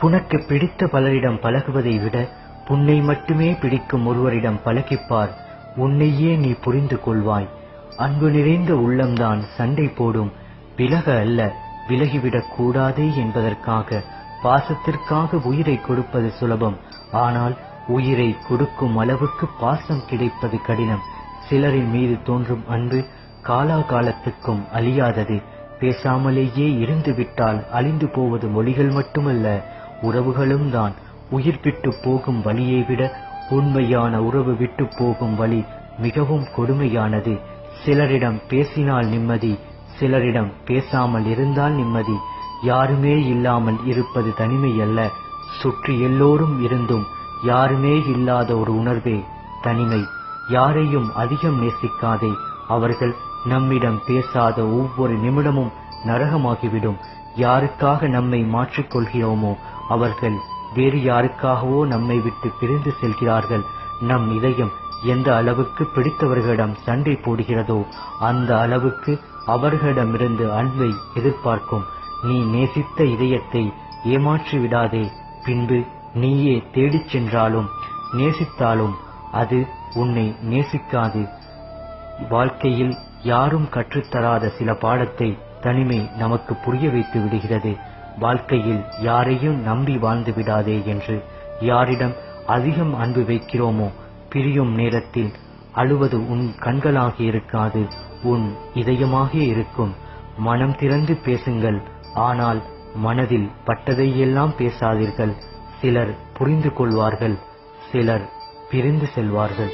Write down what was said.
புனக்கு பிடித்த பலரிடம் பழகுவதை விட புன்னை மட்டுமே பிடிக்கும் ஒருவரிடம் பழகிப்பார். உன்னையே நீ புரிந்து கொள்வாய். அன்பு நிறைந்த உள்ளம்தான் சண்டை போடும். விலக அல்ல விலகிவிடக் கூடாதே என்பதற்காக பாசத்திற்காக உயிரை கொடுப்பது சுலபம். ஆனால் உயிரை கொடுக்கும் அளவுக்கு பாசம் கிடைப்பது கடினம். சிலரின் மீது தோன்றும் அன்பு காலாகாலத்துக்கும் அழியாதது. பேசாமலேயே இருந்து விட்டால் அழிந்து போவது மொழிகள் மட்டுமல்ல உறவுகளும் தான். உயிர் விட்டு போகும் வழியை விட உண்மையான உறவு விட்டு போகும் வழி மிகவும் கொடுமையானது. சிலரிடம் பேசினால் நிம்மதி சிலரிடம் பேசாமல் இருந்தால் நிம்மதி. யாருமே இல்லாமல் இருப்பது தனிமை அல்ல சுற்றி எல்லோரும் இருந்தும் யாருமே இல்லாத ஒரு உணர்வே தனிமை. யாரையும் அதிகம் நேசிக்காதே அவர்கள் நம்மிடம் பேசாத ஒவ்வொரு நிமிடமும் நரகமாகிவிடும். யாருக்காக நம்மை மாற்றிக்கொள்கிறோமோ அவர்கள் வேறு யாருக்காகவோ நம்மை விட்டு பிரிந்து செல்கிறார்கள். நம் இதயம் எந்த அளவுக்கு பிடித்தவர்களிடம் சண்டை போடுகிறதோ அந்த அளவுக்கு அவர்களிடமிருந்து அன்பை எதிர்பார்க்கும். நீ நேசித்த இதயத்தை ஏமாற்றி விடாதே பின்பு நீயே தேடிச் சென்றாலும் நேசித்தாலும் அது உன்னை நேசிக்காது. வாழ்க்கையில் யாரும் கற்றுத்தராத சில பாடத்தை தனிமை நமக்கு புரிய வைத்து விடுகிறது. வாழ்க்கையில் யாரையும் நம்பி வாழ்ந்து விடாதே என்று யாரிடம் அதிகம் அன்பு வைக்கிறோமோ பிரியும் நேரத்தில் அழுவது உன் கண்களாக இருக்காது உன் இதயமாக இருக்கும். மனம் திறந்து பேசுங்கள் ஆனால் மனதில் பட்டதையெல்லாம் பேசாதீர்கள். சிலர் புரிந்து கொள்வார்கள் சிலர் பிரிந்து செல்வார்கள்.